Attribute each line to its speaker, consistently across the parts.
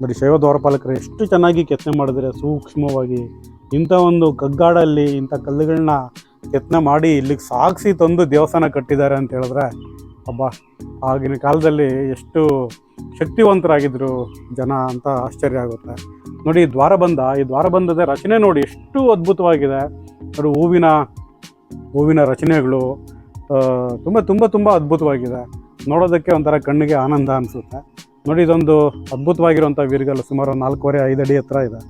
Speaker 1: ನೋಡಿ, ಶೈವ ದ್ವಾರಪಾಲಕರು ಎಷ್ಟು ಚೆನ್ನಾಗಿ ಕೆತ್ತನೆ ಮಾಡಿದರೆ ಸೂಕ್ಷ್ಮವಾಗಿ. ಇಂಥ ಒಂದು ಕಗ್ಗಾಡಲ್ಲಿ ಇಂಥ ಕಲ್ಲುಗಳನ್ನ ಕೆತ್ತನೆ ಮಾಡಿ ಇಲ್ಲಿಗೆ ಸಾಗಿಸಿ ತಂದು ದೇವಸ್ಥಾನ ಕಟ್ಟಿದ್ದಾರೆ ಅಂತ ಹೇಳಿದ್ರೆ, ಅಬ್ಬ, ಆಗಿನ ಕಾಲದಲ್ಲಿ ಎಷ್ಟು ಶಕ್ತಿವಂತರಾಗಿದ್ದರು ಜನ ಅಂತ ಆಶ್ಚರ್ಯ ಆಗುತ್ತೆ. ನೋಡಿ, ಈ ದ್ವಾರಬಂಧ ಈ ದ್ವಾರಬಂಧದ ರಚನೆ ನೋಡಿ ಎಷ್ಟು ಅದ್ಭುತವಾಗಿದೆ. ನೋಡಿ, ಹೂವಿನ ಹೂವಿನ ರಚನೆಗಳು ತುಂಬ ತುಂಬ ತುಂಬ ಅದ್ಭುತವಾಗಿದೆ. ನೋಡೋದಕ್ಕೆ ಒಂಥರ ಕಣ್ಣಿಗೆ ಆನಂದ ಅನಿಸುತ್ತೆ. ನೋಡಿ, ಇದೊಂದು ಅದ್ಭುತವಾಗಿರುವಂಥ ವೀರ್ಗಲ್ಲು. ಸುಮಾರು ನಾಲ್ಕೂವರೆ ಐದು ಅಡಿ ಹತ್ರ ಇದೆ.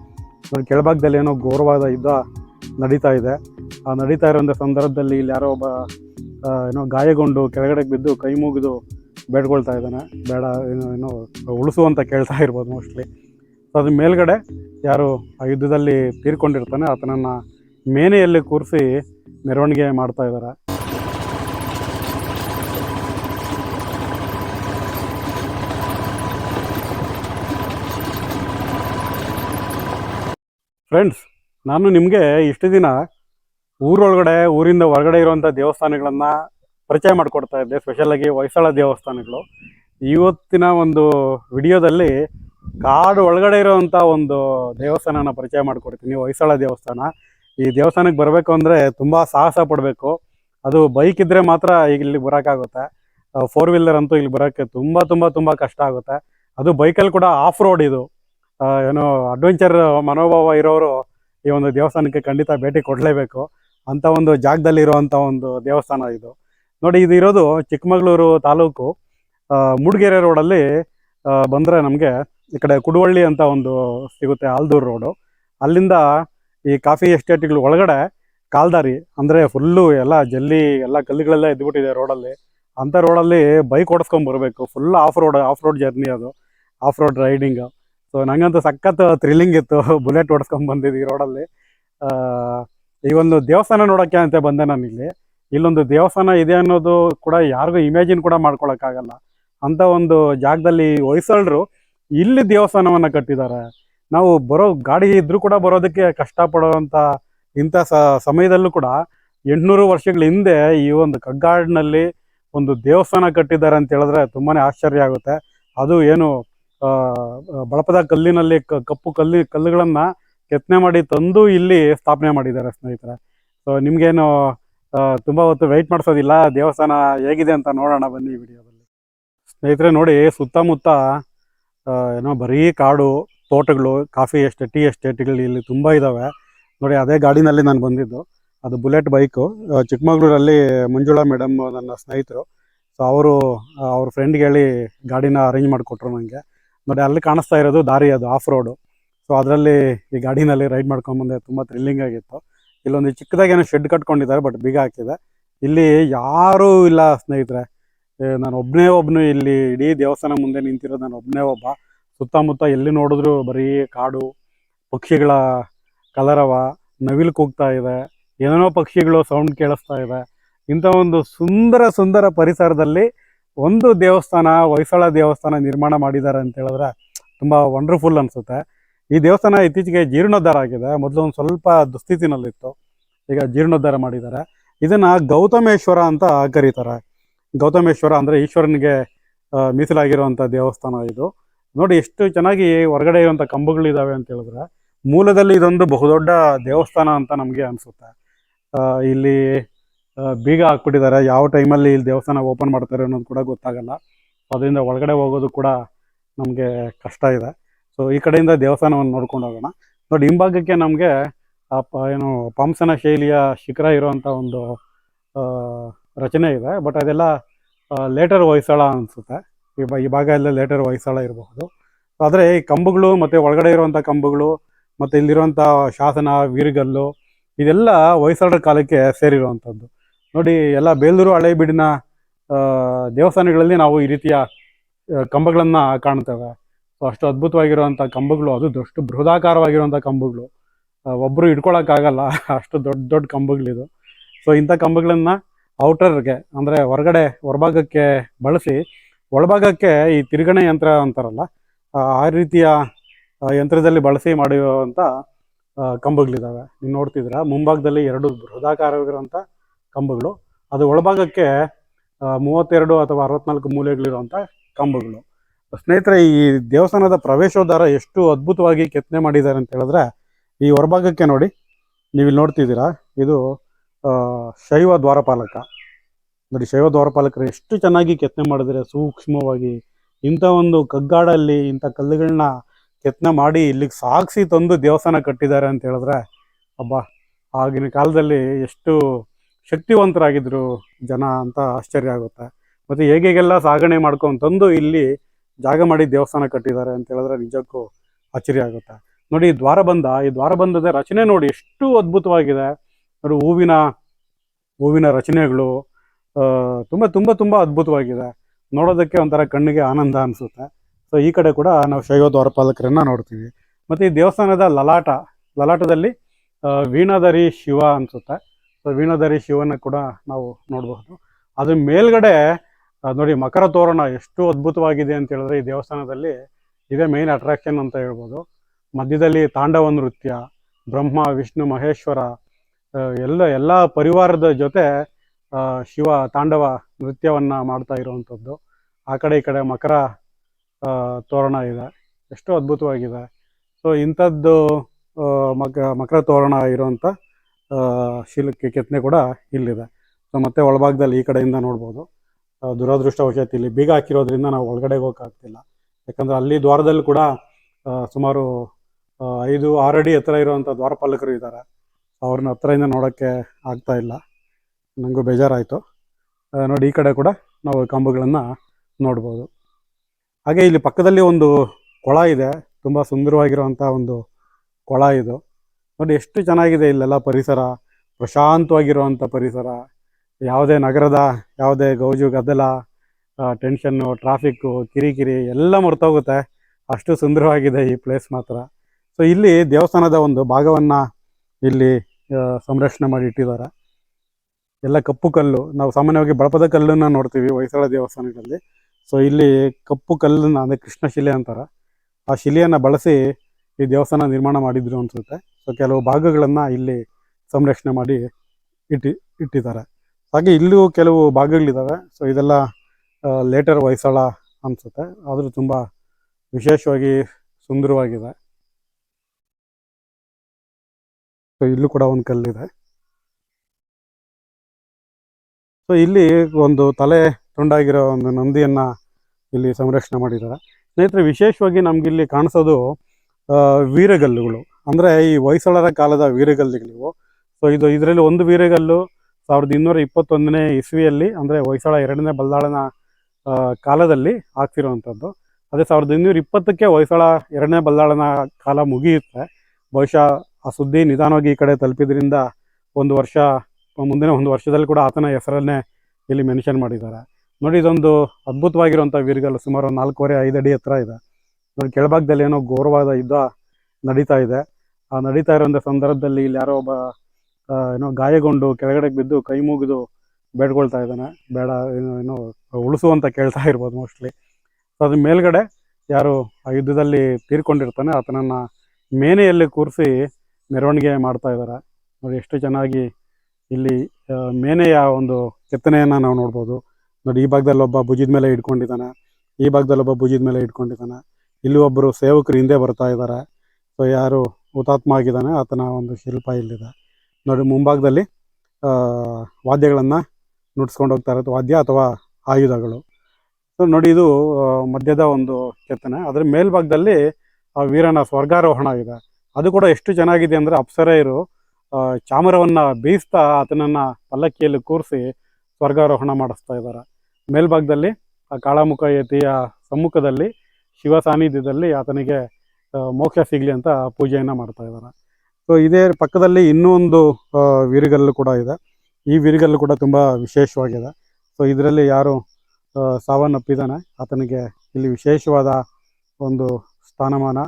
Speaker 1: ನೋಡಿ, ಕೆಳಭಾಗದಲ್ಲಿ ಏನೋ ಘೋರವಾದ ಯುದ್ಧ ನಡೀತಾ ಇದೆ. ಆ ನಡೀತಾ ಇರೋಂಥ ಸಂದರ್ಭದಲ್ಲಿ ಇಲ್ಲಿ ಯಾರೋ ಒಬ್ಬ ಏನೋ ಗಾಯಗೊಂಡು ಕೆಳಗಡೆ ಬಿದ್ದು ಕೈ ಮುಗಿದು ಬೇಡ್ಕೊಳ್ತಾ ಇದ್ದಾನೆ. ಬೇಡ, ಏನೋ ಏನೋ ಉಳಿಸು ಅಂತ ಕೇಳ್ತಾ ಇರ್ಬೋದು ಮೋಸ್ಟ್ಲಿ ಸೊ ಅದ್ರ ಮೇಲ್ಗಡೆ ಯಾರು ಆ ಯುದ್ಧದಲ್ಲಿ ತೀರ್ಕೊಂಡಿರ್ತಾನೆ, ಆತನನ್ನು ಮೇನೆಯಲ್ಲಿ ಕೂರಿಸಿ ಮೆರವಣಿಗೆ ಮಾಡ್ತಾ ಇದ್ದಾರೆ. ಫ್ರೆಂಡ್ಸ್ ನಾನು ನಿಮಗೆ ಇಷ್ಟು ದಿನ ಊರೊಳಗಡೆ, ಊರಿಂದ ಹೊರಗಡೆ ಇರುವಂಥ ದೇವಸ್ಥಾನಗಳನ್ನು ಪರಿಚಯ ಮಾಡಿಕೊಡ್ತಾ ಇದ್ದೆ. ಸ್ಪೆಷಲಾಗಿ ಹೊಯ್ಸಳ ದೇವಸ್ಥಾನಗಳು. ಇವತ್ತಿನ ಒಂದು ವಿಡಿಯೋದಲ್ಲಿ ಕಾಡು ಒಳಗಡೆ ಇರುವಂಥ ಒಂದು ದೇವಸ್ಥಾನನ ಪರಿಚಯ ಮಾಡಿಕೊಡ್ತೀನಿ. ಹೊಯ್ಸಳ ದೇವಸ್ಥಾನ. ಈ ದೇವಸ್ಥಾನಕ್ಕೆ ಬರಬೇಕು ಅಂದರೆ ತುಂಬ ಸಾಹಸ ಪಡಬೇಕು. ಅದು ಬೈಕ್ ಇದ್ದರೆ ಮಾತ್ರ ಈಗ ಇಲ್ಲಿ ಬರೋಕ್ಕಾಗುತ್ತೆ. ಫೋರ್ ವೀಲರ್ ಅಂತೂ ಇಲ್ಲಿ ಬರೋಕ್ಕೆ ತುಂಬ ತುಂಬ ತುಂಬ ಕಷ್ಟ ಆಗುತ್ತೆ. ಅದು ಬೈಕಲ್ಲಿ ಕೂಡ ಆಫ್ ರೋಡ್ ಇದು. ಏನೋ ಅಡ್ವೆಂಚರ್ ಮನೋಭಾವ ಇರೋರು ಈ ಒಂದು ದೇವಸ್ಥಾನಕ್ಕೆ ಖಂಡಿತ ಭೇಟಿ ಕೊಡಲೇಬೇಕು ಅಂತ ಒಂದು ಜಾಗದಲ್ಲಿ ಇರುವಂತ ಒಂದು ದೇವಸ್ಥಾನ ಇದು. ನೋಡಿ, ಇದು ಇರೋದು ಚಿಕ್ಕಮಗಳೂರು ತಾಲೂಕು. ಮೂಡಿಗೆರೆ ರೋಡಲ್ಲಿ ಬಂದರೆ ನಮಗೆ ಈ ಕಡೆ ಕುಡುವಳ್ಳಿ ಅಂತ ಒಂದು ಸಿಗುತ್ತೆ ಆಲ್ದೂರು ರೋಡು ಅಲ್ಲಿಂದ ಈ ಕಾಫಿ ಎಸ್ಟೇಟ್ಗಳ ಒಳಗಡೆ ಕಾಲ್ದಾರಿ, ಅಂದರೆ ಫುಲ್ಲು ಎಲ್ಲ ಜಲ್ಲಿ ಎಲ್ಲ ಕಲ್ಲುಗಳೆಲ್ಲ ಎದ್ಬಿಟ್ಟಿದೆ ರೋಡಲ್ಲಿ ಅಂಥ ರೋಡಲ್ಲಿ ಬೈಕ್ ಓಡಿಸ್ಕೊಂಡ್ ಬರಬೇಕು. Full off road off road journey ಅದು. ಆಫ್ ರೋಡ್ ರೈಡಿಂಗ್ ಸೊ ನಂಗಂತೂ ಸಖತ್ ಥ್ರಿಲ್ಲಿಂಗ್ ಇತ್ತು. ಬುಲೆಟ್ ಓಡಿಸ್ಕೊಂಡ್ ಬಂದಿದ್ದು ಈ ರೋಡಲ್ಲಿ ಈ ಒಂದು ದೇವಸ್ಥಾನ ನೋಡೋಕ್ಕೆ ಅಂತ ಬಂದೆ ನಾನು ಇಲ್ಲಿ. ಇಲ್ಲೊಂದು ದೇವಸ್ಥಾನ ಇದೆ ಅನ್ನೋದು ಕೂಡ ಯಾರಿಗೂ ಇಮ್ಯಾಜಿನ್ ಕೂಡ ಮಾಡ್ಕೊಳಕ್ಕಾಗಲ್ಲ. ಅಂತ ಒಂದು ಜಾಗದಲ್ಲಿ ಹೊಯ್ಸಳರು ಇಲ್ಲಿ ದೇವಸ್ಥಾನವನ್ನ ಕಟ್ಟಿದ್ದಾರೆ. ನಾವು ಬರೋ ಗಾಡಿ ಇದ್ರೂ ಕೂಡ ಬರೋದಕ್ಕೆ ಕಷ್ಟಪಡುವಂಥ ಇಂಥ ಸಮಯದಲ್ಲೂ ಕೂಡ ಎಂಟುನೂರು ವರ್ಷಗಳ ಹಿಂದೆ ಈ ಒಂದು ಕಗ್ಗಾಡಿನಲ್ಲಿ ಒಂದು ದೇವಸ್ಥಾನ ಕಟ್ಟಿದ್ದಾರೆ ಅಂತ ಹೇಳಿದ್ರೆ ತುಂಬಾನೇ ಆಶ್ಚರ್ಯ ಆಗುತ್ತೆ. ಅದು ಏನು ಬಳಪದ ಕಲ್ಲಿನಲ್ಲಿ ಕಪ್ಪು ಕಲ್ಲಿ, ಕಲ್ಲುಗಳನ್ನ ಕೆತ್ತನೆ ಮಾಡಿ ತಂದು ಇಲ್ಲಿ ಸ್ಥಾಪನೆ ಮಾಡಿದ್ದಾರೆ ಸ್ನೇಹಿತರೆ. ಸೊ ನಿಮ್ಗೇನು ತುಂಬ ಹೊತ್ತು ವೆಯ್ಟ್ ಮಾಡಿಸೋದಿಲ್ಲ, ದೇವಸ್ಥಾನ ಹೇಗಿದೆ ಅಂತ ನೋಡೋಣ ಬನ್ನಿ ಈ ವಿಡಿಯೋದಲ್ಲಿ. ಸ್ನೇಹಿತರೆ ನೋಡಿ, ಸುತ್ತಮುತ್ತ ಏನೋ ಬರೀ ಕಾಡು, ತೋಟಗಳು ಕಾಫಿ ಎಸ್ಟೇಟ್ ಟೀ ಎಸ್ಟೇಟ್ಗಳು ಇಲ್ಲಿ ತುಂಬ ಇದ್ದಾವೆ ನೋಡಿ, ಅದೇ ಗಾಡಿನಲ್ಲಿ ನಾನು ಬಂದಿದ್ದು. ಅದು ಬುಲೆಟ್ ಬೈಕು. ಚಿಕ್ಕಮಗಳೂರಲ್ಲಿ ಮಂಜುಳಾ ಮೇಡಮ್ ನನ್ನ ಸ್ನೇಹಿತರು. ಸೊ ಅವರು ಅವ್ರ ಫ್ರೆಂಡ್ಗೆ ಹೇಳಿ ಗಾಡಿನ ಅರೇಂಜ್ ಮಾಡಿಕೊಟ್ರು ನನಗೆ ನೋಡಿ, ಅಲ್ಲಿ ಕಾಣಿಸ್ತಾ ಇರೋದು ದಾರಿ ಅದು ಆಫ್ ರೋಡು ಸೊ ಅದರಲ್ಲಿ ಈ ಗಾಡಿನಲ್ಲಿ ರೈಡ್ ಮಾಡ್ಕೊಂಬಂದೆ ತುಂಬ ಥ್ರಿಲ್ಲಿಂಗ್ ಆಗಿತ್ತು. ಇಲ್ಲೊಂದು ಚಿಕ್ಕದಾಗೇನೋ ಶೆಡ್ ಕಟ್ಕೊಂಡಿದ್ದಾರೆ ಬಟ್ ಬೀಗ ಹಾಕಿದೆ ಇಲ್ಲಿ ಯಾರೂ ಇಲ್ಲ ಸ್ನೇಹಿತರೆ. ನಾನು ಒಬ್ಬನೇ ಒಬ್ಬನು ಇಲ್ಲಿ ಇಡೀ ದೇವಸ್ಥಾನ ಮುಂದೆ ನಿಂತಿರೋದು ನಾನು ಒಬ್ಬನೇ ಒಬ್ಬ. ಸುತ್ತಮುತ್ತ ಎಲ್ಲಿ ನೋಡಿದ್ರು ಬರೀ ಕಾಡು, ಪಕ್ಷಿಗಳ ಕಲರವ, ನವಿಲು ಕೂಗ್ತಾ ಇದೆ, ಏನೇನೋ ಪಕ್ಷಿಗಳು ಸೌಂಡ್ ಕೇಳಿಸ್ತಾ ಇದೆ. ಇಂಥ ಒಂದು ಸುಂದರ ಸುಂದರ ಪರಿಸರದಲ್ಲಿ ಒಂದು ದೇವಸ್ಥಾನ, ಹೊಯ್ಸಳ ದೇವಸ್ಥಾನ ನಿರ್ಮಾಣ ಮಾಡಿದ್ದಾರೆ ಅಂತ ಹೇಳಿದ್ರೆ ತುಂಬ ವಂಡರ್ಫುಲ್ ಅನಿಸುತ್ತೆ. ಈ ದೇವಸ್ಥಾನ ಇತ್ತೀಚೆಗೆ ಜೀರ್ಣೋದ್ಧಾರ ಆಗಿದೆ. ಮೊದಲು ಒಂದು ಸ್ವಲ್ಪ ದುಸ್ಥಿತಿನಲ್ಲಿತ್ತು. ಈಗ ಜೀರ್ಣೋದ್ಧಾರ ಮಾಡಿದ್ದಾರೆ. ಇದನ್ನು ಗೌತಮೇಶ್ವರ ಅಂತ ಕರೀತಾರೆ. ಗೌತಮೇಶ್ವರ ಅಂದರೆ ಈಶ್ವರನಿಗೆ ಮೀಸಲಾಗಿರುವಂಥ ದೇವಸ್ಥಾನ ಇದು. ನೋಡಿ ಎಷ್ಟು ಚೆನ್ನಾಗಿ ಹೊರಗಡೆ ಇರುವಂಥ ಕಂಬಗಳಿದಾವೆ ಅಂತ ಹೇಳಿದ್ರೆ ಮೂಲದಲ್ಲಿ ಇದೊಂದು ಬಹುದೊಡ್ಡ ದೇವಸ್ಥಾನ ಅಂತ ನಮಗೆ ಅನಿಸುತ್ತೆ. ಇಲ್ಲಿ ಬೀಗ ಹಾಕ್ಬಿಟ್ಟಿದ್ದಾರೆ. ಯಾವ ಟೈಮಲ್ಲಿ ಇಲ್ಲಿ ದೇವಸ್ಥಾನ ಓಪನ್ ಮಾಡ್ತಾರೆ ಅನ್ನೋದು ಕೂಡ ಗೊತ್ತಾಗಲ್ಲ. ಅದರಿಂದ ಒಳಗಡೆ ಹೋಗೋದು ಕೂಡ ನಮಗೆ ಕಷ್ಟ ಇದೆ. ಸೊ ಈ ಕಡೆಯಿಂದ ದೇವಸ್ಥಾನವನ್ನು ನೋಡ್ಕೊಂಡು ಹೋಗೋಣ. ನೋಡಿ, ಹಿಂಭಾಗಕ್ಕೆ ನಮಗೆ, ಆ ಏನು ಪಂಸನ ಶೈಲಿಯ ಶಿಖರ ಇರುವಂಥ ಒಂದು ರಚನೆ ಇದೆ. ಬಟ್ ಅದೆಲ್ಲ ಲೇಟರ್ ಹೊಯ್ಸಳ ಅನಿಸುತ್ತೆ. ಈ ಈ ಭಾಗ ಎಲ್ಲ ಲೇಟರ್ ಹೊಯ್ಸಳ ಇರಬಹುದು. ಆದರೆ ಈ ಕಂಬಗಳು ಮತ್ತು ಒಳಗಡೆ ಇರುವಂಥ ಕಂಬಗಳು ಮತ್ತು ಇಲ್ಲಿರುವಂಥ ಶಾಸನ, ವೀರಗಲ್ಲು, ಇದೆಲ್ಲ ಹೊಯ್ಸಳರ ಕಾಲಕ್ಕೆ ಸೇರಿರುವಂಥದ್ದು ನೋಡಿ, ಎಲ್ಲ ಬೇಲೂರು ಹಳೇಬೀಡಿನ ದೇವಸ್ಥಾನಗಳಲ್ಲಿ ನಾವು ಈ ರೀತಿಯ ಕಂಬಗಳನ್ನು ಕಾಣ್ತೇವೆ ಸೊ ಅಷ್ಟು ಅದ್ಭುತವಾಗಿರುವಂಥ ಕಂಬಗಳು, ಅದು ಅಷ್ಟು ಬೃಹದಾಕಾರವಾಗಿರುವಂಥ ಕಂಬಗಳು. ಒಬ್ರು ಒಬ್ರು ಇಟ್ಕೊಳಕ್ಕಾಗಲ್ಲ ಅಷ್ಟು ದೊಡ್ಡ ದೊಡ್ಡ ಕಂಬಗಳಿದು. ಸೊ ಇಂಥ ಕಂಬಗಳನ್ನ ಔಟರ್ಗೆ ಅಂದರೆ ಹೊರಗಡೆ, ಹೊರಭಾಗಕ್ಕೆ ಬಳಸಿ, ಒಳಭಾಗಕ್ಕೆ ಈ ತಿರುಗಣೆ ಯಂತ್ರ ಅಂತಾರಲ್ಲ, ಆ ರೀತಿಯ ಯಂತ್ರದಲ್ಲಿ ಬಳಸಿ ಮಾಡಿರುವಂಥ ಕಂಬಗಳಿದ್ದಾವೆ ನೀವು ನೋಡ್ತಿದ್ದೀರಾ, ಮುಂಭಾಗದಲ್ಲಿ ಎರಡು ಬೃಹದಾಕಾರವಾಗಿರುವಂಥ ಕಂಬಗಳು. ಅದು ಒಳಭಾಗಕ್ಕೆ ಮೂವತ್ತೆರಡು ಅಥವಾ ಅರವತ್ನಾಲ್ಕು ಮೂಲೆಗಳಿರುವಂಥ ಕಂಬಗಳು. ಸ್ನೇಹಿತರೆ, ಈ ದೇವಸ್ಥಾನದ ಪ್ರವೇಶೋದ್ವಾರ ಎಷ್ಟು ಅದ್ಭುತವಾಗಿ ಕೆತ್ತನೆ ಮಾಡಿದ್ದಾರೆ ಅಂತ ಹೇಳಿದ್ರೆ, ಈ ಹೊರಭಾಗಕ್ಕೆ ನೋಡಿ, ನೀವು ಇಲ್ಲಿ ನೋಡ್ತಿದ್ದೀರಾ, ಇದು ಶೈವ ದ್ವಾರಪಾಲಕ. ನೋಡಿ, ಶೈವ ದ್ವಾರಪಾಲಕರು ಎಷ್ಟು ಚೆನ್ನಾಗಿ ಕೆತ್ತನೆ ಮಾಡಿದರೆ ಸೂಕ್ಷ್ಮವಾಗಿ. ಇಂಥ ಒಂದು ಕಗ್ಗಾಡಲ್ಲಿ, ಇಂಥ ಕಲ್ಲುಗಳನ್ನ ಕೆತ್ತನೆ ಮಾಡಿ ಇಲ್ಲಿಗೆ ಸಾಗಿಸಿ ತಂದು ದೇವಸ್ಥಾನ ಕಟ್ಟಿದ್ದಾರೆ ಅಂತ ಹೇಳಿದ್ರೆ, ಅಬ್ಬಾ, ಆಗಿನ ಕಾಲದಲ್ಲಿ ಎಷ್ಟು ಶಕ್ತಿವಂತರಾಗಿದ್ರು ಜನ ಅಂತ ಆಶ್ಚರ್ಯ ಆಗುತ್ತೆ. ಮತ್ತು ಹೇಗೆಲ್ಲ ಸಾಗಣೆ ಮಾಡ್ಕೊಂಡು ತಂದು ಇಲ್ಲಿ ಜಾಗ ಮಾಡಿ ದೇವಸ್ಥಾನ ಕಟ್ಟಿದ್ದಾರೆ ಅಂತ ಹೇಳಿದ್ರೆ ನಿಜಕ್ಕೂ ಆಶ್ಚರ್ಯ ಆಗುತ್ತೆ. ನೋಡಿ, ಈ ದ್ವಾರಬಂಧ, ಈ ದ್ವಾರಬಂಧದ ರಚನೆ ನೋಡಿ ಎಷ್ಟು ಅದ್ಭುತವಾಗಿದೆ. ನೋಡಿ, ಹೂವಿನ ಹೂವಿನ ರಚನೆಗಳು ತುಂಬ ತುಂಬ ತುಂಬ ಅದ್ಭುತವಾಗಿದೆ. ನೋಡೋದಕ್ಕೆ ಒಂಥರ ಕಣ್ಣಿಗೆ ಆನಂದ ಅನಿಸುತ್ತೆ. ಸೊ ಈ ಕಡೆ ಕೂಡ ನಾವು ಶೈವ ದ್ವಾರಪಾಲಕರನ್ನ ನೋಡ್ತೀವಿ. ಮತ್ತು ಈ ದೇವಸ್ಥಾನದ ಲಲಾಟ, ಲಲಾಟದಲ್ಲಿ ವೀಣಾದರಿ ಶಿವ ಅನಿಸುತ್ತೆ. ಸೊ ವೀಣಾಧರಿ ಶಿವನ ಕೂಡ ನಾವು ನೋಡಬಹುದು ಅದ್ರ ಮೇಲ್ಗಡೆ ನೋಡಿ ಮಕರ ತೋರಣ ಎಷ್ಟು ಅದ್ಭುತವಾಗಿದೆ ಅಂತ ಹೇಳಿದ್ರೆ ಈ ದೇವಸ್ಥಾನದಲ್ಲಿ ಇದೇ ಮೇನ್ ಅಟ್ರಾಕ್ಷನ್ ಅಂತ ಹೇಳ್ಬೋದು. ಮಧ್ಯದಲ್ಲಿ ತಾಂಡವ ನೃತ್ಯ, ಬ್ರಹ್ಮ, ವಿಷ್ಣು, ಮಹೇಶ್ವರ ಎಲ್ಲ ಎಲ್ಲ ಪರಿವಾರದ ಜೊತೆ ಶಿವ ತಾಂಡವ ನೃತ್ಯವನ್ನ ಮಾಡ್ತಾ ಇರುವಂಥದ್ದು. ಆ ಕಡೆ ಈ ಕಡೆ ಮಕರ ತೋರಣ ಇದೆ. ಎಷ್ಟು ಅದ್ಭುತವಾಗಿದೆ. ಸೊ ಇಂಥದ್ದು ಮಕ, ಮಕರ ತೋರಣ ಇರುವಂಥ ಶಿಲಕ್ಕೆ ಕೆತ್ತನೆ ಕೂಡ ಇಲ್ಲಿದೆ. ಸೊ, ಮತ್ತೆ ಒಳಭಾಗದಲ್ಲಿ ಈ ಕಡೆಯಿಂದ ನೋಡ್ಬೋದು. ದುರದೃಷ್ಟ ದುರದೃಷ್ಟವಶಾತ್ ಇಲ್ಲಿ ಬೀಗ ಹಾಕಿರೋದ್ರಿಂದ ನಾವು ಒಳಗಡೆ ಹೋಗೋಕ್ಕಾಗ್ತಿಲ್ಲ. ಯಾಕಂದರೆ ಅಲ್ಲಿ ದ್ವಾರದಲ್ಲಿ ಕೂಡ ಸುಮಾರು ಐದು, ಆರು ಅಡಿ ಎತ್ತರ ಇರುವಂಥ ದ್ವಾರಪಾಲಕರು ಇದ್ದಾರೆ. ಅವ್ರನ್ನ ಹತ್ರದಿಂದ ನೋಡೋಕ್ಕೆ ಆಗ್ತಾ ಇಲ್ಲ. ನನಗೂ ಬೇಜಾರಾಯಿತು. ನೋಡಿ, ಈ ಕಡೆ ಕೂಡ ನಾವು ಕಂಬಗಳನ್ನು ನೋಡ್ಬೋದು. ಹಾಗೆ ಇಲ್ಲಿ ಪಕ್ಕದಲ್ಲಿ ಒಂದು ಕೊಳ ಇದೆ. ತುಂಬ ಸುಂದರವಾಗಿರುವಂಥ ಒಂದು ಕೊಳ ಇದು. ನೋಡಿ, ಎಷ್ಟು ಚೆನ್ನಾಗಿದೆ ಇಲ್ಲೆಲ್ಲ ಪರಿಸರ. ಪ್ರಶಾಂತವಾಗಿರುವಂಥ ಪರಿಸರ. ಯಾವುದೇ ನಗರದ, ಯಾವುದೇ ಗೌಜು, ಗದ್ದಲ ಟೆನ್ಷನ್ನು ಟ್ರಾಫಿಕ್ಕು ಕಿರಿಕಿರಿ ಎಲ್ಲ ಮರ್ತೋಗುತ್ತೆ. ಅಷ್ಟು ಸುಂದರವಾಗಿದೆ ಈ ಪ್ಲೇಸ್ ಮಾತ್ರ. ಸೊ ಇಲ್ಲಿ ದೇವಸ್ಥಾನದ ಒಂದು ಭಾಗವನ್ನು ಇಲ್ಲಿ ಸಂರಕ್ಷಣೆ ಮಾಡಿ ಇಟ್ಟಿದ್ದಾರೆ. ಎಲ್ಲ ಕಪ್ಪು ಕಲ್ಲು. ನಾವು ಸಾಮಾನ್ಯವಾಗಿ ಬಳಪದ ಕಲ್ಲನ್ನು ನೋಡ್ತೀವಿ ಹೊಯ್ಸಳ ದೇವಸ್ಥಾನಗಳಲ್ಲಿ. ಸೊ ಇಲ್ಲಿ ಕಪ್ಪು ಕಲ್ಲನ್ನು, ಅಂದರೆ ಕೃಷ್ಣ ಶಿಲೆ ಅಂತಾರೆ. ಆ ಶಿಲೆಯನ್ನು ಬಳಸಿ ಈ ದೇವಸ್ಥಾನ ನಿರ್ಮಾಣ ಮಾಡಿದ್ರು ಅನಿಸುತ್ತೆ. ಸೊ ಕೆಲವು ಭಾಗಗಳನ್ನು ಇಲ್ಲಿ ಸಂರಕ್ಷಣೆ ಮಾಡಿ ಇಟ್ಟಿ, ಇಟ್ಟಿದ್ದಾರೆ. ಹಾಗೆ ಇಲ್ಲೂ ಕೆಲವು ಭಾಗಗಳಿದ್ದಾವೆ ಸೊ ಇದೆಲ್ಲ ಲೇಟರ್ ಹೊಯ್ಸಳ ಅನಿಸುತ್ತೆ. ಆದರೂ ತುಂಬ ವಿಶೇಷವಾಗಿ ಸುಂದರವಾಗಿದೆ. ಸೊ ಇಲ್ಲೂ ಕೂಡ ಒಂದು ಕಲ್ಲಿದೆ. ಸೊ ಇಲ್ಲಿ ಒಂದು ತಲೆ ತುಂಡಾಗಿರೋ ಒಂದು ನಂದಿಯನ್ನು ಇಲ್ಲಿ ಸಂರಕ್ಷಣೆ ಮಾಡಿದ್ದಾರೆ. ಸ್ನೇಹಿತರೆ, ವಿಶೇಷವಾಗಿ ನಮಗಿಲ್ಲಿ ಕಾಣಿಸೋದು ವೀರಗಲ್ಲುಗಳು. ಅಂದರೆ ಈ ಹೊಯ್ಸಳರ ಕಾಲದ ವೀರಗಲ್ಲುಗಳಿವು ಸೊ ಇದು ಇದರಲ್ಲಿ ಒಂದು ವೀರಗಲ್ಲು ಸಾವಿರದ ಇನ್ನೂರ ಇಪ್ಪತ್ತೊಂದನೇ ಇಸ್ವಿಯಲ್ಲಿ, ಅಂದರೆ ಹೊಯ್ಸಳ ಎರಡನೇ ಬಲ್ಲಾಳನ ಕಾಲದಲ್ಲಿ ಆಗ್ತಿರುವಂಥದ್ದು. ಅದೇ ಸಾವಿರದ ಇನ್ನೂರ ಇಪ್ಪತ್ತಕ್ಕೆ ಹೊಯ್ಸಳ ಎರಡನೇ ಬಲ್ಲಾಳನ ಕಾಲ ಮುಗಿಯುತ್ತೆ. ಬಹುಶಃ ಆ ಸುದ್ದಿ ನಿಧಾನವಾಗಿ ಈ ಕಡೆ ತಲುಪಿದ್ರಿಂದ ಒಂದು ವರ್ಷ, ಮುಂದಿನ ಒಂದು ವರ್ಷದಲ್ಲಿ ಕೂಡ ಆತನ ಹೆಸರನ್ನೇ ಇಲ್ಲಿ ಮೆನ್ಷನ್ ಮಾಡಿದ್ದಾರೆ. ನೋಡಿ, ಇದೊಂದು ಅದ್ಭುತವಾಗಿರುವಂಥ ವೀರಗಲ್ಲು, ಸುಮಾರು ನಾಲ್ಕೂವರೆ ಐದು ಅಡಿ ಹತ್ರ ಇದೆ. ನೋಡಿ, ಕೆಳಭಾಗದಲ್ಲಿ ಏನೋ ಘೋರವಾದ ಯುದ್ಧ ನಡೀತಾ ಇದೆ. ನಡೀತಾ ಇರೋಂಥ ಸಂದರ್ಭದಲ್ಲಿ ಇಲ್ಲಿ ಯಾರೋ ಒಬ್ಬ ಆ, ಏನೋ ಗಾಯಗೊಂಡು ಕೆಳಗಡೆ ಬಿದ್ದು ಕೈ ಮುಗಿದು ಬೇಡ್ಕೊಳ್ತಾ ಇದ್ದಾನೆ. ಬೇಡ ಏನೋ ಏನೋ ಉಳಿಸು ಅಂತ ಕೇಳ್ತಾ ಇರ್ಬೋದು ಮೋಸ್ಟ್ಲಿ ಸೊ ಅದ್ರ ಮೇಲ್ಗಡೆ ಯಾರು ಆ ಯುದ್ಧದಲ್ಲಿ ತೀರ್ಕೊಂಡಿರ್ತಾನೆ. ಆತನನ್ನು ಮೇನೆಯಲ್ಲಿ ಕೂರಿಸಿ ಮೆರವಣಿಗೆ ಮಾಡ್ತಾ ಇದ್ದಾರೆ. ನೋಡಿ ಎಷ್ಟು ಚೆನ್ನಾಗಿ ಇಲ್ಲಿ ಆ, ಮೇನೆಯ ಒಂದು ಕೆತ್ತನೆಯನ್ನು ನಾವು ನೋಡ್ಬೋದು. ನೋಡಿ ಈ ಭಾಗದಲ್ಲಿ ಒಬ್ಬ ಭುಜದ ಮೇಲೆ ಇಟ್ಕೊಂಡಿದ್ದಾನೆ. ಈ ಭಾಗದಲ್ಲಿ ಒಬ್ಬ ಭುಜದ ಮೇಲೆ ಇಟ್ಕೊಂಡಿದ್ದಾನೆ. ಇಲ್ಲಿ ಒಬ್ಬರು ಸೇವಕರು ಹಿಂದೆ ಬರ್ತಾ ಇದ್ದಾರೆ. ಸೊ ಯಾರು ಹುತಾತ್ಮ ಆಗಿದ್ದಾನೆ. ಆತನ ಒಂದು ಶಿಲ್ಪ ಇಲ್ಲಿದೆ. ನೋಡಿ, ಮುಂಭಾಗದಲ್ಲಿ ವಾದ್ಯಗಳನ್ನು ನುಡ್ಸ್ಕೊಂಡು ಹೋಗ್ತಾ ಇರೋದು ವಾದ್ಯ ಅಥವಾ ಆಯುಧಗಳು. ಸೊ ನೋಡಿ, ಇದು ಮಧ್ಯದ ಒಂದು ಕೆತ್ತನೆ. ಅದರ ಮೇಲ್ಭಾಗದಲ್ಲಿ, ಆ, ವೀರನ ಸ್ವರ್ಗಾರೋಹಣ ಇದೆ. ಅದು ಕೂಡ ಎಷ್ಟು ಚೆನ್ನಾಗಿದೆ ಅಂದರೆ ಅಪ್ಸರೆಯರು ಚಾಮರವನ್ನು ಚಾಮರವನ್ನ ಆತನನ್ನು ಪಲ್ಲಕ್ಕಿಯಲ್ಲಿ ಕೂರಿಸಿ ಸ್ವರ್ಗಾರೋಹಣ ಮಾಡಿಸ್ತಾ ಇದ್ದಾರೆ. ಮೇಲ್ಭಾಗದಲ್ಲಿ, ಆ ಕಾಳಾಮುಖ ಯತಿಯ ಸಮ್ಮುಖದಲ್ಲಿ ಶಿವ ಸಾನ್ನಿಧ್ಯದಲ್ಲಿ ಆತನಿಗೆ ಮೋಕ್ಷ ಸಿಗಲಿ ಅಂತ ಪೂಜೆಯನ್ನು ಮಾಡ್ತಾ ಇದ್ದಾರೆ. ಸೊ ಇದೇ ಪಕ್ಕದಲ್ಲಿ ಇನ್ನೂ ಒಂದು ವಿರಿಗಲ್ಲು ಕೂಡ ಇದೆ. ಈ ವಿರಿಗಲ್ಲು ಕೂಡ ತುಂಬ ವಿಶೇಷವಾಗಿದೆ. ಸೊ ಇದರಲ್ಲಿ ಯಾರು ಸಾವನ್ನಪ್ಪಿದ್ದಾನೆ, ಆತನಿಗೆ ಇಲ್ಲಿ ವಿಶೇಷವಾದ ಒಂದು ಸ್ಥಾನಮಾನ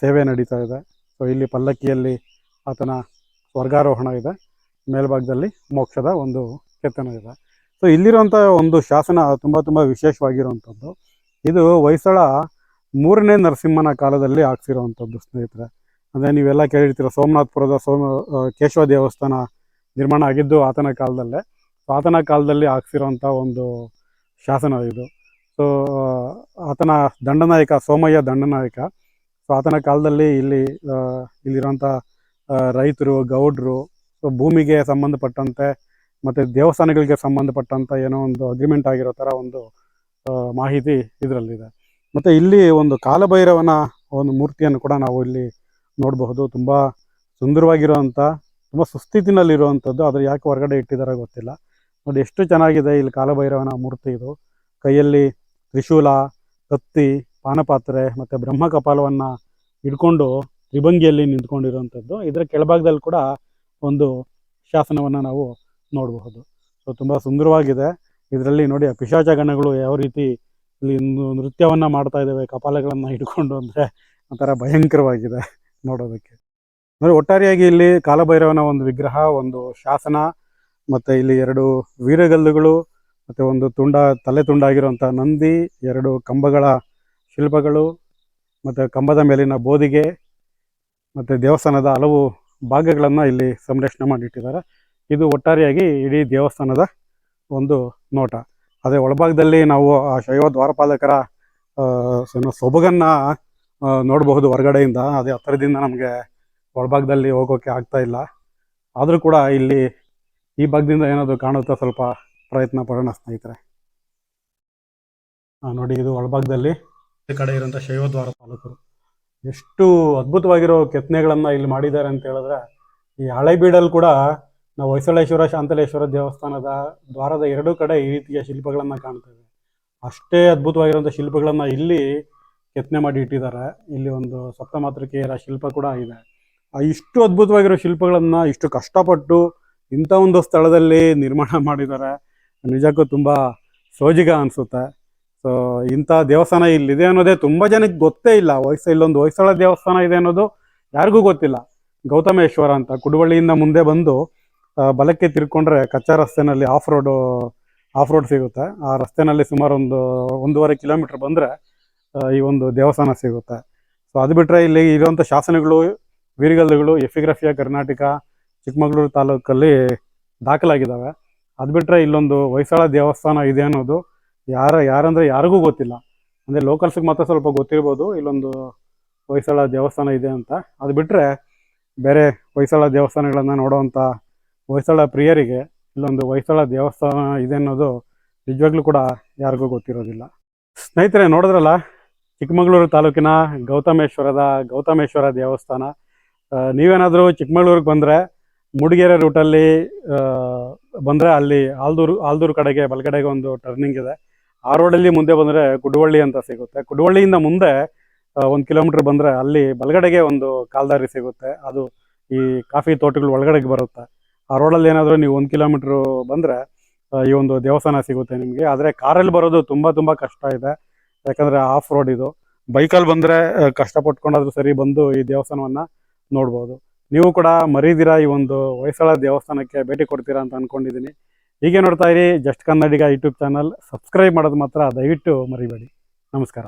Speaker 1: ಸೇವೆ ನಡೀತಾ ಇದೆ. ಸೊ ಇಲ್ಲಿ ಪಲ್ಲಕ್ಕಿಯಲ್ಲಿ ಆತನ ಸ್ವರ್ಗಾರೋಹಣ ಇದೆ. ಮೇಲ್ಭಾಗದಲ್ಲಿ ಮೋಕ್ಷದ ಒಂದು ಕೆತ್ತನೆ ಇದೆ. ಸೊ ಇಲ್ಲಿರುವಂಥ ಒಂದು ಶಾಸನ ತುಂಬ ತುಂಬ ವಿಶೇಷವಾಗಿರುವಂಥದ್ದು ಇದು ಹೊಯ್ಸಳ ಮೂರನೇ ನರಸಿಂಹನ ಕಾಲದಲ್ಲಿ ಆಗ್ಸಿರುವಂಥದ್ದು ಸ್ನೇಹಿತರೆ. ಅಂದರೆ ನೀವೆಲ್ಲ ಕೇಳಿರ್ತೀರ, ಸೋಮನಾಥ್ಪುರದ ಸೋಮ ಕೇಶವ ದೇವಸ್ಥಾನ ನಿರ್ಮಾಣ ಆಗಿದ್ದು ಆತನ ಕಾಲದಲ್ಲೇ. ಸೊ ಆತನ ಕಾಲದಲ್ಲಿ ಆಗ್ಸಿರೋಂಥ ಒಂದು ಶಾಸನ ಇದು. ಸೊ ಆತನ ದಂಡನಾಯಕ, ಸೋಮಯ್ಯ ದಂಡನಾಯಕ. ಸೊ ಆತನ ಕಾಲದಲ್ಲಿ ಇಲ್ಲಿ ಇಲ್ಲಿರೋಂಥ ರೈತರು, ಗೌಡ್ರು, ಸೊ, ಭೂಮಿಗೆ ಸಂಬಂಧಪಟ್ಟಂತೆ ಮತ್ತು ದೇವಸ್ಥಾನಗಳಿಗೆ ಸಂಬಂಧಪಟ್ಟಂಥ ಏನೋ ಒಂದು ಅಗ್ರಿಮೆಂಟ್ ಆಗಿರೋ ಥರ ಒಂದು ಮಾಹಿತಿ ಇದರಲ್ಲಿದೆ. ಮತ್ತು ಇಲ್ಲಿ ಒಂದು ಕಾಲಭೈರವನ ಒಂದು ಮೂರ್ತಿಯನ್ನು ಕೂಡ ನಾವು ಇಲ್ಲಿ ನೋಡಬಹುದು. ತುಂಬ ಸುಂದರವಾಗಿರುವಂಥ ತುಂಬ ಸುಸ್ಥಿತಿನಲ್ಲಿರುವಂಥದ್ದು ಆದರೆ ಯಾಕೆ ಹೊರಗಡೆ ಇಟ್ಟಿದ್ದಾರೆ ಗೊತ್ತಿಲ್ಲ. ನೋಡಿ, ಎಷ್ಟು ಚೆನ್ನಾಗಿದೆ ಇಲ್ಲಿ ಕಾಲಭೈರವನ ಮೂರ್ತಿ ಇದು. ಕೈಯಲ್ಲಿ ತ್ರಿಶೂಲ ಕತ್ತಿ ಪಾನಪಾತ್ರೆ ಮತ್ತು ಬ್ರಹ್ಮಕಪಾಲವನ್ನು ಹಿಡ್ಕೊಂಡು ತ್ರಿಭಂಗಿಯಲ್ಲಿ ನಿಂತ್ಕೊಂಡಿರುವಂಥದ್ದು ಇದರ ಕೆಳಭಾಗದಲ್ಲಿ ಕೂಡ ಒಂದು ಶಾಸನವನ್ನು ನಾವು ನೋಡಬಹುದು. ಸೊ ತುಂಬ ಸುಂದರವಾಗಿದೆ. ಇದರಲ್ಲಿ ನೋಡಿ, ಆ ಪಿಶಾಚ ಗಣಗಳು ಯಾವ ರೀತಿ ಇಲ್ಲಿ ಒಂದು ನೃತ್ಯವನ್ನ ಮಾಡ್ತಾ ಇದ್ದಾವೆ, ಕಪಾಲಗಳನ್ನು ಹಿಡ್ಕೊಂಡು ಅಂದರೆ ಒಂಥರ ಭಯಂಕರವಾಗಿದೆ ನೋಡೋದಕ್ಕೆ. ಅಂದರೆ ಒಟ್ಟಾರೆಯಾಗಿ ಇಲ್ಲಿ ಕಾಲಭೈರವನ ಒಂದು ವಿಗ್ರಹ, ಒಂದು ಶಾಸನ, ಮತ್ತು ಇಲ್ಲಿ ಎರಡು ವೀರಗಲ್ಲುಗಳು, ಮತ್ತು ಒಂದು ತುಂಡ, ತಲೆ ತುಂಡಾಗಿರುವಂಥ ನಂದಿ, ಎರಡು ಕಂಬಗಳ ಶಿಲ್ಪಗಳು, ಮತ್ತು ಕಂಬದ ಮೇಲಿನ ಬೋದಿಗೆ, ಮತ್ತು ದೇವಸ್ಥಾನದ ಹಲವು ಭಾಗಗಳನ್ನು ಇಲ್ಲಿ ಸಂರಕ್ಷಣೆ ಮಾಡಿಟ್ಟಿದ್ದಾರೆ. ಇದು ಒಟ್ಟಾರೆಯಾಗಿ ಇಡೀ ದೇವಸ್ಥಾನದ ಒಂದು ನೋಟ. ಅದೇ ಒಳಭಾಗದಲ್ಲಿ ನಾವು, ಆ, ಶೈವ ದ್ವಾರಪಾಲಕರ ಸೊಬಗನ್ನ ನೋಡಬಹುದು ಹೊರಗಡೆಯಿಂದ. ಅದೇ ಹತ್ತಿರದಿಂದ ನಮಗೆ ಒಳಭಾಗದಲ್ಲಿ ಹೋಗೋಕೆ ಆಗ್ತಾ ಇಲ್ಲ. ಆದರೂ ಕೂಡ ಇಲ್ಲಿ ಈ ಭಾಗದಿಂದ ಏನಾದರೂ ಕಾಣುತ್ತಾ ಸ್ವಲ್ಪ ಪ್ರಯತ್ನ ಪಡೋಣ ಸ್ನೇಹಿತರೆ. ನೋಡಿ ಇದು ಒಳಭಾಗದಲ್ಲಿ ಈ ಕಡೆ ಇರುವಂಥ ಶೈವ ದ್ವಾರಪಾಲಕರು. ಎಷ್ಟು ಅದ್ಭುತವಾಗಿರೋ ಕೆತ್ತನೆಗಳನ್ನು ಇಲ್ಲಿ ಮಾಡಿದ್ದಾರೆ ಅಂತ ಹೇಳಿದ್ರೆ, ಈ ಹಳೆಬೀಡಲ್ಲಿ ಕೂಡ ನಾವು ಹೊಯ್ಸಳೇಶ್ವರ, ಶಾಂತಲೇಶ್ವರ ದೇವಸ್ಥಾನದ ದ್ವಾರದ ಎರಡೂ ಕಡೆ ಈ ರೀತಿಯ ಶಿಲ್ಪಗಳನ್ನು ಕಾಣ್ತೇವೆ. ಅಷ್ಟೇ ಅದ್ಭುತವಾಗಿರುವಂಥ ಶಿಲ್ಪಗಳನ್ನು ಇಲ್ಲಿ ಕೆತ್ತನೆ ಮಾಡಿ ಇಟ್ಟಿದ್ದಾರೆ. ಇಲ್ಲಿ ಒಂದು ಸಪ್ತಮಾತೃಕೆಯರ ಶಿಲ್ಪ ಕೂಡ ಇದೆ. ಇಷ್ಟು ಅದ್ಭುತವಾಗಿರೋ ಶಿಲ್ಪಗಳನ್ನು ಇಷ್ಟು ಕಷ್ಟಪಟ್ಟು ಇಂಥ ಒಂದು ಸ್ಥಳದಲ್ಲಿ ನಿರ್ಮಾಣ ಮಾಡಿದ್ದಾರೆ. ನಿಜಕ್ಕೂ ತುಂಬ ಸೋಜಿಗ ಅನಿಸುತ್ತೆ. ಸೊ ಇಂಥ ದೇವಸ್ಥಾನ ಇಲ್ಲಿದೆ ಅನ್ನೋದೇ ತುಂಬ ಜನಕ್ಕೆ ಗೊತ್ತೇ ಇಲ್ಲ. ಹೊಯ್ಸ, ಇಲ್ಲೊಂದು ಹೊಯ್ಸಳ ದೇವಸ್ಥಾನ ಇದೆ ಅನ್ನೋದು ಯಾರಿಗೂ ಗೊತ್ತಿಲ್ಲ. ಗೌತಮೇಶ್ವರ ಅಂತ ಕುಡುವಳ್ಳಿಯಿಂದ ಮುಂದೆ ಬಂದು ಬಲಕ್ಕೆ ತಿರ್ಕೊಂಡ್ರೆ ಕಚ್ಚಾ ರಸ್ತೆನಲ್ಲಿ ಆಫ್ ರೋಡು ಆಫ್ ರೋಡ್ ಸಿಗುತ್ತೆ. ಆ ರಸ್ತೆನಲ್ಲಿ ಸುಮಾರು ಒಂದು ಒಂದೂವರೆ ಕಿಲೋಮೀಟರ್ ಬಂದರೆ ಈ ಒಂದು ದೇವಸ್ಥಾನ ಸಿಗುತ್ತೆ. ಸೊ ಅದು ಬಿಟ್ಟರೆ ಇಲ್ಲಿ ಇರುವಂಥ ಶಾಸನಗಳು, ವೀರಗಲ್ಲುಗಳು, ಎಫಿಗ್ರಫಿಯ, ಕರ್ನಾಟಕ, ಚಿಕ್ಕಮಗಳೂರು ತಾಲೂಕಲ್ಲಿ ದಾಖಲಾಗಿದ್ದಾವೆ. ಅದು ಬಿಟ್ಟರೆ ಇಲ್ಲೊಂದು ಹೊಯ್ಸಳ ದೇವಸ್ಥಾನ ಇದೆ ಅನ್ನೋದು ಯಾರ, ಯಾರಂದರೆ ಯಾರಿಗೂ ಗೊತ್ತಿಲ್ಲ. ಅಂದರೆ ಲೋಕಲ್ಸ್ಗೆ ಮಾತ್ರ ಸ್ವಲ್ಪ ಗೊತ್ತಿರ್ಬೋದು ಇಲ್ಲೊಂದು ಹೊಯ್ಸಳ ದೇವಸ್ಥಾನ ಇದೆ ಅಂತ. ಅದು ಬಿಟ್ಟರೆ ಬೇರೆ ಹೊಯ್ಸಳ ದೇವಸ್ಥಾನಗಳನ್ನು ನೋಡುವಂಥ ಹೊಯ್ಸಳ ಪ್ರಿಯರಿಗೆ ಇಲ್ಲೊಂದು ಹೊಯ್ಸಳ ದೇವಸ್ಥಾನ ಇದೆ ಅನ್ನೋದು ನಿಜವಾಗ್ಲೂ ಕೂಡ ಯಾರಿಗೂ ಗೊತ್ತಿರೋದಿಲ್ಲ. ಸ್ನೇಹಿತರೆ, ನೋಡಿದ್ರಲ್ಲ, ಚಿಕ್ಕಮಗಳೂರು ತಾಲೂಕಿನ ಗೌತಮೇಶ್ವರದ, ಗೌತಮೇಶ್ವರ ದೇವಸ್ಥಾನ. ನೀವೇನಾದರೂ ಚಿಕ್ಕಮಗಳೂರಿಗೆ ಬಂದರೆ, ಮೂಡಿಗೆರೆ ರೂಟಲ್ಲಿ ಬಂದರೆ ಅಲ್ಲಿ ಆಲ್ದೂರು ಆಲ್ದೂರು ಕಡೆಗೆ, ಬಲಗಡೆಗೆ ಒಂದು ಟರ್ನಿಂಗ್ ಇದೆ. ಆ ರೋಡಲ್ಲಿ ಮುಂದೆ ಬಂದರೆ ಕುಡುವಳ್ಳಿ ಅಂತ ಸಿಗುತ್ತೆ. ಕುಡುವಳ್ಳಿಯಿಂದ ಮುಂದೆ ಒಂದು ಕಿಲೋಮೀಟ್ರ್ ಬಂದರೆ ಅಲ್ಲಿ ಬಲಗಡೆಗೆ ಒಂದು ಕಾಲ್ದಾರಿ ಸಿಗುತ್ತೆ. ಅದು ಈ ಕಾಫಿ ತೋಟಗಳು ಒಳಗಡೆಗೆ ಬರುತ್ತೆ. ಆ ರೋಡಲ್ಲಿ ಏನಾದರೂ ನೀವು ಒಂದು ಕಿಲೋಮೀಟ್ರು ಬಂದರೆ ಈ ಒಂದು ದೇವಸ್ಥಾನ ಸಿಗುತ್ತೆ ನಿಮಗೆ. ಆದರೆ ಕಾರಲ್ಲಿ ಬರೋದು ತುಂಬ ತುಂಬ ಕಷ್ಟ ಇದೆ. ಯಾಕಂದರೆ ಆಫ್ ರೋಡ್ ಇದು. ಬೈಕಲ್ಲಿ ಬಂದರೆ ಕಷ್ಟಪಟ್ಕೊಂಡಾದ್ರೂ ಸರಿ ಬಂದು ಈ ದೇವಸ್ಥಾನವನ್ನು ನೋಡ್ಬೋದು. ನೀವು ಕೂಡ ಮರೀದಿರ ಈ ಒಂದು ಹೊಯ್ಸಳ ದೇವಸ್ಥಾನಕ್ಕೆ ಭೇಟಿ ಕೊಡ್ತೀರಾ ಅಂತ ಅಂದ್ಕೊಂಡಿದ್ದೀನಿ ಹೀಗೆ ನೋಡ್ತಾ ಇರಿ just Kannadiga YouTube channel. Subscribe ಮಾಡೋದು ಮಾತ್ರ ದಯವಿಟ್ಟು ಮರಿಬೇಡಿ. ನಮಸ್ಕಾರ.